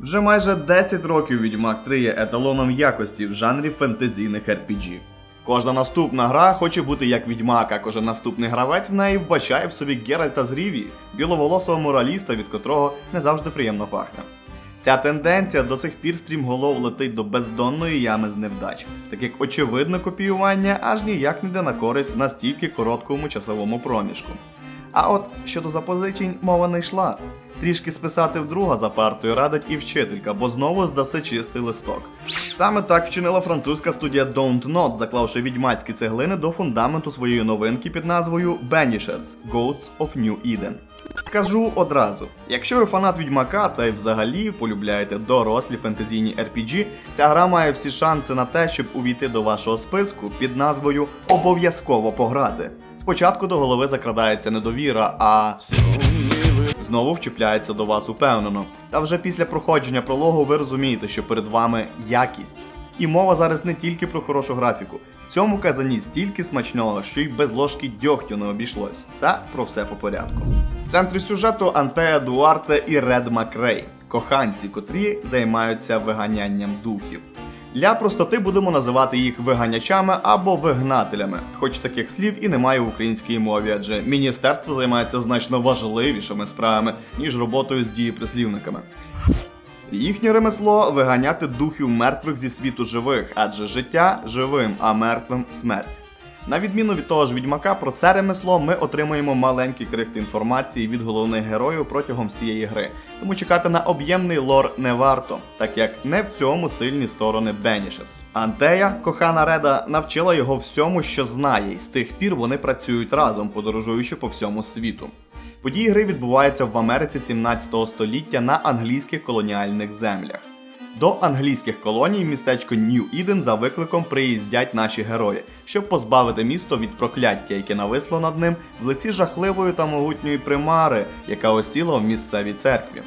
Вже майже 10 років Відьмак 3 є еталоном якості в жанрі фентезійних RPG. Кожна наступна гра хоче бути як Відьмак, а кожен наступний гравець в неї вбачає в собі Геральта з Рівії, біловолосого мораліста, від котрого не завжди приємно пахне. Ця тенденція до сих пір стрімголов летить до бездонної ями з невдач, так як очевидне копіювання аж ніяк не йде на користь в настільки короткому часовому проміжку. А от щодо запозичень мова не йшла. Трішки списати вдруга за партою радить і вчителька, бо знову здаси чистий листок. Саме так вчинила французька студія Don't Not, заклавши відьмацькі цеглини до фундаменту своєї новинки під назвою Banishers – Goats of New Eden. Скажу одразу: якщо ви фанат відьмака та й взагалі полюбляєте дорослі фентезійні RPG, ця гра має всі шанси на те, щоб увійти до вашого списку під назвою Обов'язково пограти. Спочатку до голови закрадається недовіра, а знову вчіпляється до вас упевнено. Та вже після проходження прологу ви розумієте, що перед вами якість. І мова зараз не тільки про хорошу графіку. В цьому казані стільки смачного, що й без ложки дьогтю не обійшлось. Та про все по порядку. В центрі сюжету Антея Дуарте і Ред Макрей, коханці, котрі займаються виганянням духів. Для простоти будемо називати їх виганячами або вигнателями, хоч таких слів і немає в українській мові, адже міністерство займається значно важливішими справами, ніж роботою з дієприслівниками. Їхнє ремесло виганяти духів мертвих зі світу живих, адже життя живим, а мертвим смерть. На відміну від того ж відьмака, про це ремесло ми отримуємо маленькі крихти інформації від головних героїв протягом всієї гри, тому чекати на об'ємний лор не варто, так як не в цьому сильні сторони Бенішерс. Антея, кохана Реда, навчила його всьому, що знає, і з тих пір вони працюють разом, подорожуючи по всьому світу. Події гри відбуваються в Америці 17 століття на англійських колоніальних землях. До англійських колоній містечко Нью-Іден за викликом приїздять наші герої, щоб позбавити місто від прокляття, яке нависло над ним в лиці жахливої та могутньої примари, яка осіла в місцевій церкві.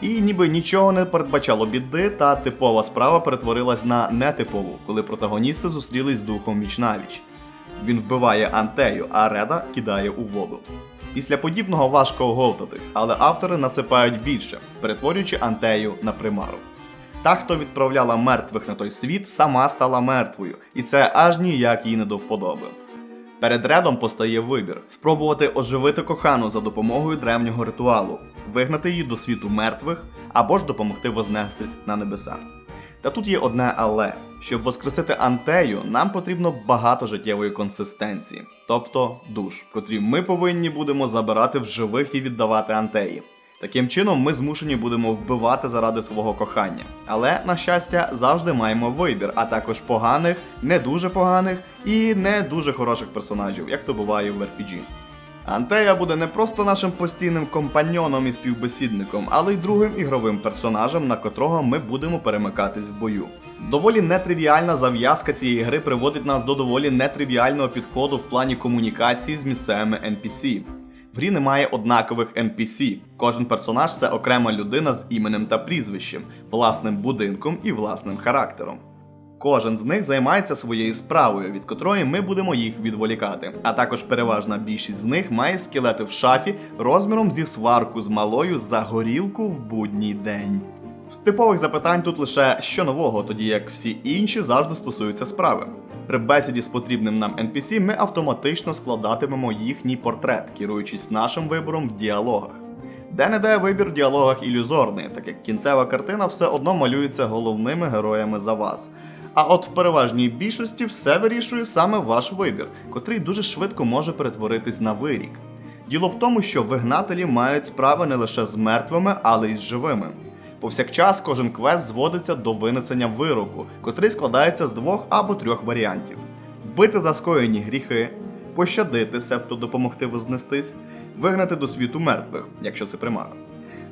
І ніби нічого не передбачало біди, та типова справа перетворилась на нетипову, коли протагоністи зустрілись з духом вічнавіч. Він вбиває Антею, а Реда кидає у воду. Після подібного важко оговтатись, але автори насипають більше, перетворюючи Антею на примару. Та, хто відправляла мертвих на той світ, сама стала мертвою, і це аж ніяк їй не до вподоби. Перед Редом постає вибір спробувати оживити кохану за допомогою древнього ритуалу, вигнати її до світу мертвих або ж допомогти вознестись на небеса. Та тут є одне але. Щоб воскресити Антею, нам потрібно багато життєвої консистенції, тобто душ, котрі ми повинні будемо забирати в живих і віддавати Антеї. Таким чином, ми змушені будемо вбивати заради свого кохання. Але, на щастя, завжди маємо вибір, а також поганих, не дуже поганих і не дуже хороших персонажів, як то буває в RPG. Антея буде не просто нашим постійним компаньоном і співбесідником, але й другим ігровим персонажем, на котрого ми будемо перемикатись в бою. Доволі нетривіальна зав'язка цієї гри приводить нас до доволі нетривіального підходу в плані комунікації з місцевими NPC. Грі немає однакових NPC. Кожен персонаж це окрема людина з іменем та прізвищем, власним будинком і власним характером. Кожен з них займається своєю справою, від котрої ми будемо їх відволікати. А також переважна більшість з них має скелети в шафі розміром зі сварку з малою за горілку в будній день. З типових запитань тут лише що нового, тоді як всі інші завжди стосуються справи. При бесіді з потрібним нам NPC ми автоматично складатимемо їхній портрет, керуючись нашим вибором в діалогах. Де-не-де вибір в діалогах ілюзорний, так як кінцева картина все одно малюється головними героями за вас. А от в переважній більшості все вирішує саме ваш вибір, котрий дуже швидко може перетворитись на вирік. Діло в тому, що вигнателі мають справи не лише з мертвими, але й з живими. Повсякчас кожен квест зводиться до винесення вироку, котрий складається з двох або трьох варіантів: вбити за скоєні гріхи, пощадити, себто допомогти вознестись, вигнати до світу мертвих, якщо це примара.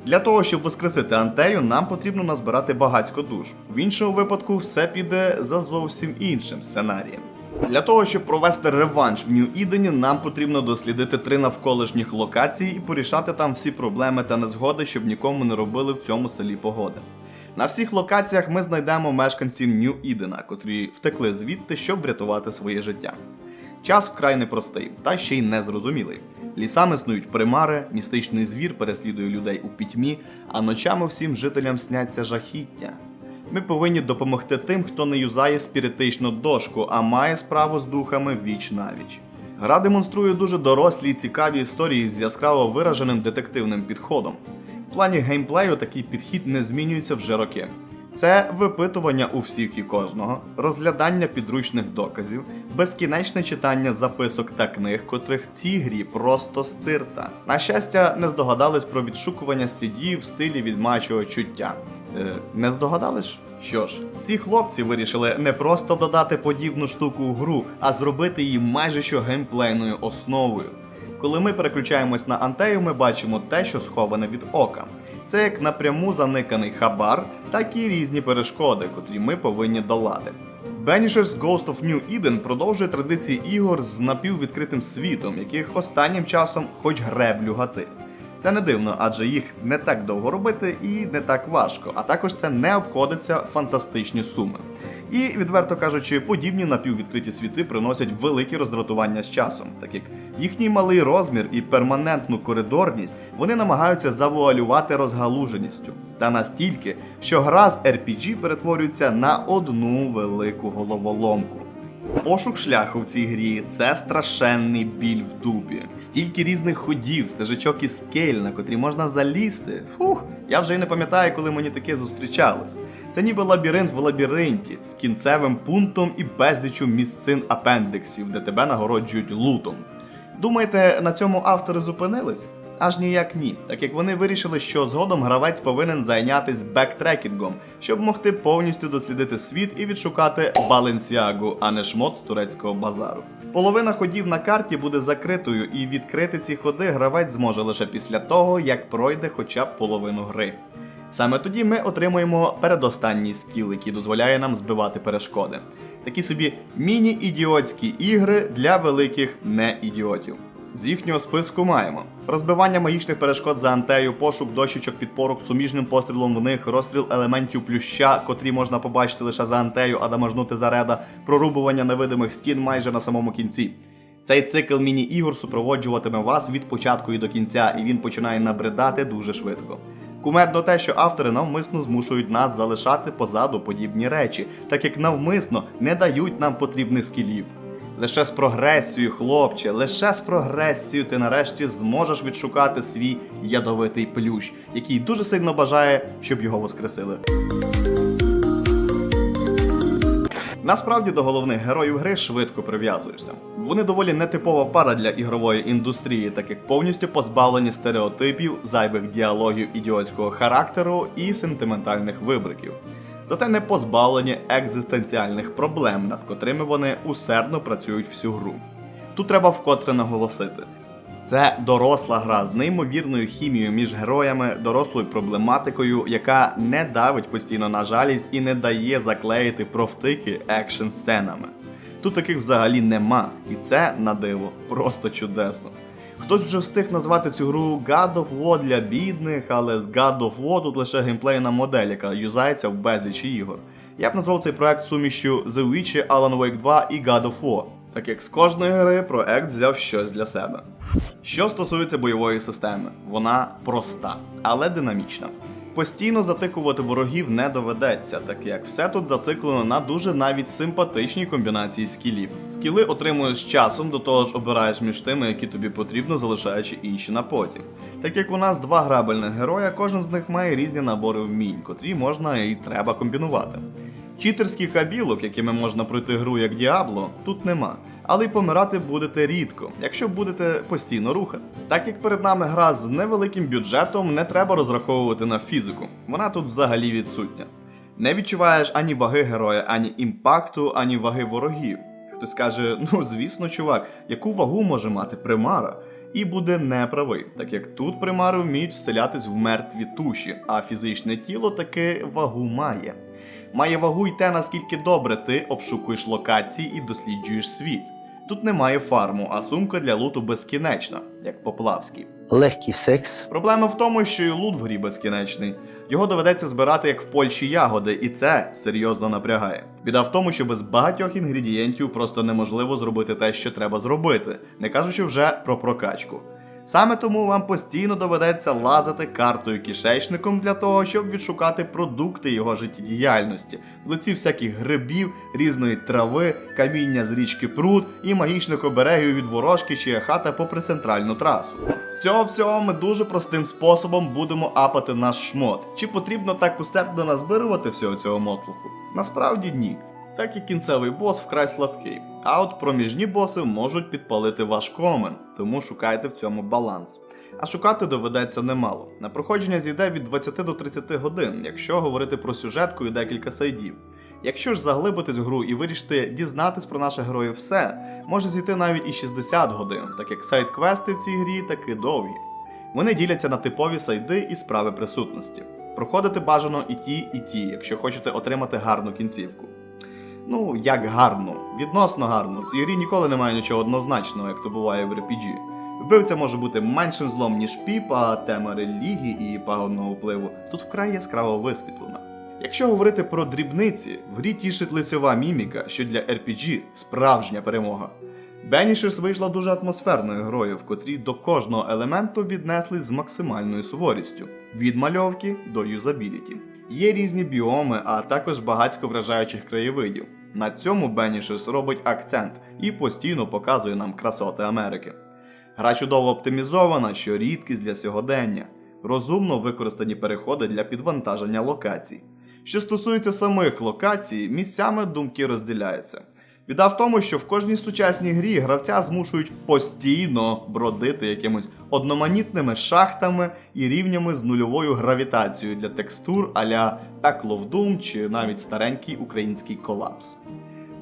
Для того, щоб воскресити Антею, нам потрібно назбирати багацько душ. В іншому випадку все піде за зовсім іншим сценарієм. Для того, щоб провести реванш в Нью-Ідені, нам потрібно дослідити три навколишніх локації і порішати там всі проблеми та незгоди, щоб нікому не робили в цьому селі погоди. На всіх локаціях ми знайдемо мешканців Нью-Ідена, котрі втекли звідти, щоб врятувати своє життя. Час вкрай непростий, та ще й незрозумілий. Лісами снують примари, містичний звір переслідує людей у пітьмі, а ночами всім жителям сняться жахіття. Ми повинні допомогти тим, хто не юзає спіритичну дошку, а має справу з духами віч навіч. Гра демонструє дуже дорослі і цікаві історії з яскраво вираженим детективним підходом. В плані геймплею такий підхід не змінюється вже роки. Це випитування у всіх і кожного, розглядання підручних доказів, безкінечне читання записок та книг, котрих в цій грі просто стирта. На щастя, не здогадались про відшукування слідів в стилі відмачого чуття. Е, не здогадались? Що ж, ці хлопці вирішили не просто додати подібну штуку у гру, а зробити її майже що геймплейною основою. Коли ми переключаємось на антею, ми бачимо те, що сховане від ока. Це як напряму заниканий хабар, так і різні перешкоди, котрі ми повинні долати. Banishers Ghost of New Eden продовжує традиції ігор з напіввідкритим світом, яких останнім часом хоч греблю гати. Це не дивно, адже їх не так довго робити і не так важко, а також це не обходиться фантастичні суми. І, відверто кажучи, подібні напіввідкриті світи приносять великі роздратування з часом, так як їхній малий розмір і перманентну коридорність вони намагаються завуалювати розгалуженістю. Та настільки, що гра з RPG перетворюється на одну велику головоломку. Пошук шляху в цій грі це страшенний біль в дупі. Стільки різних ходів, стежечок і скель, на котрі можна залізти. Фух, я вже й не пам'ятаю, коли мені таке зустрічалось. Це ніби лабіринт в лабіринті з кінцевим пунктом і безлічю місцин апендексів, де тебе нагороджують лутом. Думаєте, на цьому автори зупинились? Аж ніяк ні, так як вони вирішили, що згодом гравець повинен зайнятися бектрекінгом, щоб могти повністю дослідити світ і відшукати Баленсіагу, а не шмот з турецького базару. Половина ходів на карті буде закритою, і відкрити ці ходи гравець зможе лише після того, як пройде хоча б половину гри. Саме тоді ми отримуємо передостанній скіл, який дозволяє нам збивати перешкоди. Такі собі міні-ідіотські ігри для великих не-ідіотів. З їхнього списку маємо розбивання магічних перешкод за антею, пошук дощечок підпорок суміжним пострілом в них, розстріл елементів плюща, котрі можна побачити лише за антею, а дамажнути зареда, прорубування невидимих стін майже на самому кінці. Цей цикл міні-ігор супроводжуватиме вас від початку і до кінця, і він починає набридати дуже швидко. Кумедно те, що автори навмисно змушують нас залишати позаду подібні речі, так як навмисно не дають нам потрібних скілів. Лише з прогресією, хлопче, лише з прогресією ти нарешті зможеш відшукати свій ядовитий плющ, який дуже сильно бажає, щоб його воскресили. Насправді до головних героїв гри швидко прив'язуєшся. Вони доволі нетипова пара для ігрової індустрії, так як повністю позбавлені стереотипів, зайвих діалогів ідіотського характеру і сентиментальних вибриків. Зате не позбавлені екзистенціальних проблем, над котрими вони усердно працюють всю гру. Тут треба вкотре наголосити. Це доросла гра з неймовірною хімією між героями, дорослою проблематикою, яка не давить постійно на жалість і не дає заклеїти профтики екшн сценами. Тут таких взагалі нема, і це на диво просто чудесно. Хтось вже встиг назвати цю гру God of War для бідних, але з God of War тут лише геймплейна модель, яка юзається в безлічі ігор. Я б назвав цей проект сумішю The Witcher, Alan Wake 2 і God of War, так як з кожної гри проект взяв щось для себе. Що стосується бойової системи, вона проста, але динамічна. Постійно затикувати ворогів не доведеться, так як все тут зациклено на дуже навіть симпатичній комбінації скілів. Скіли отримуєш часом, до того ж обираєш між тими, які тобі потрібно, залишаючи інші на потім. Так як у нас два грабельних героя, кожен з них має різні набори вмінь, котрі можна і треба комбінувати. Читерських хабілок, якими можна пройти гру як Діабло, тут нема. Але й помирати будете рідко, якщо будете постійно рухатись. Так як перед нами гра з невеликим бюджетом, не треба розраховувати на фізику. Вона тут взагалі відсутня. Не відчуваєш ані ваги героя, ані імпакту, ані ваги ворогів. Хтось каже: ну звісно, чувак, яку вагу може мати примара? І буде неправий, так як тут примари вміють вселятись в мертві туші, а фізичне тіло таки вагу має. Має вагу й те, наскільки добре ти обшукуєш локації і досліджуєш світ. Тут немає фарму, а сумка для луту безкінечна, як Поплавський. легкий секс, Проблема в тому, що і лут в грі безкінечний. Його доведеться збирати як в Польщі ягоди, і це серйозно напрягає. Біда в тому, що без багатьох інгредієнтів просто неможливо зробити те, що треба зробити, не кажучи вже про прокачку. Саме тому вам постійно доведеться лазити картою кишечником для того, щоб відшукати продукти його життєдіяльності, в лиці всяких грибів, різної трави, каміння з річки пруд і магічних оберегів від ворожки, чия хата попри центральну трасу. З цього всього ми дуже простим способом будемо апати наш шмот. Чи потрібно так усердно назбирувати всього цього мотлуху? Насправді ні. Так як кінцевий бос вкрай слабкий. А от проміжні боси можуть підпалити ваш комен, тому шукайте в цьому баланс. А шукати доведеться немало. На проходження зійде від 20 до 30 годин, якщо говорити про сюжетку і декілька сайдів. Якщо ж заглибитись в гру і вирішити дізнатись про наших героїв все, може зійти навіть і 60 годин, так як сайт-квести в цій грі таки довгі. Вони діляться на типові сайди і справи присутності. Проходити бажано і ті, і ті, якщо хочете отримати гарну кінцівку. Ну, як гарно, відносно гарно. В цій грі ніколи немає нічого однозначного, як то буває в RPG. Вбивця може бути меншим злом, ніж піп, а тема релігії і пагодного впливу тут вкрай яскраво висвітлена. Якщо говорити про дрібниці, в грі тішить лицьова міміка, що для RPG справжня перемога. Benishers вийшла дуже атмосферною грою, в котрій до кожного елементу віднесли з максимальною суворістю від мальовки до юзабіліті. Є різні біоми, а також багатько вражаючих краєвидів. На цьому Бенішес робить акцент і постійно показує нам красоти Америки. Гра чудово оптимізована, що рідкість для сьогодення, розумно використані переходи для підвантаження локацій. Що стосується самих локацій, місцями думки розділяються. Біда в тому, що в кожній сучасній грі гравця змушують постійно бродити якимось одноманітними шахтами і рівнями з нульовою гравітацією для текстур а-ля Peclo of Doom чи навіть старенький український колапс.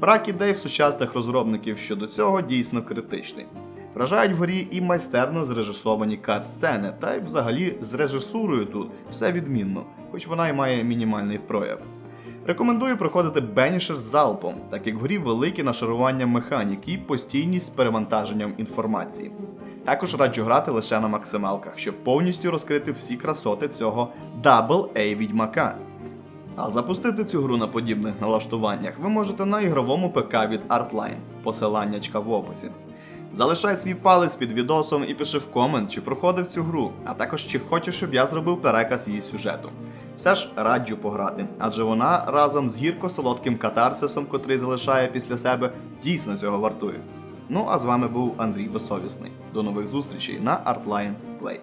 Брак ідей в сучасних розробників щодо цього дійсно критичний. Вражають в горі і майстерно зрежисовані кат-сцени, та й взагалі з режисурою тут все відмінно, хоч вона й має мінімальний прояв. Рекомендую проходити Бенішер з залпом, так як в грі велике нашарування механік і постійність з перевантаженням інформації. Також раджу грати лише на максималках, щоб повністю розкрити всі красоти цього Double-A відьмака. А запустити цю гру на подібних налаштуваннях ви можете на ігровому ПК від Artline, посиланнячка в описі. Залишай свій палець під відосом і пиши в комент, чи проходив цю гру, а також чи хочеш, щоб я зробив переказ її сюжету. Все ж раджу пограти, адже вона разом з гірко-солодким катарсисом, котрий залишає після себе, дійсно цього вартує. Ну а з вами був Андрій Безсовісний. До нових зустрічей на Artline Play.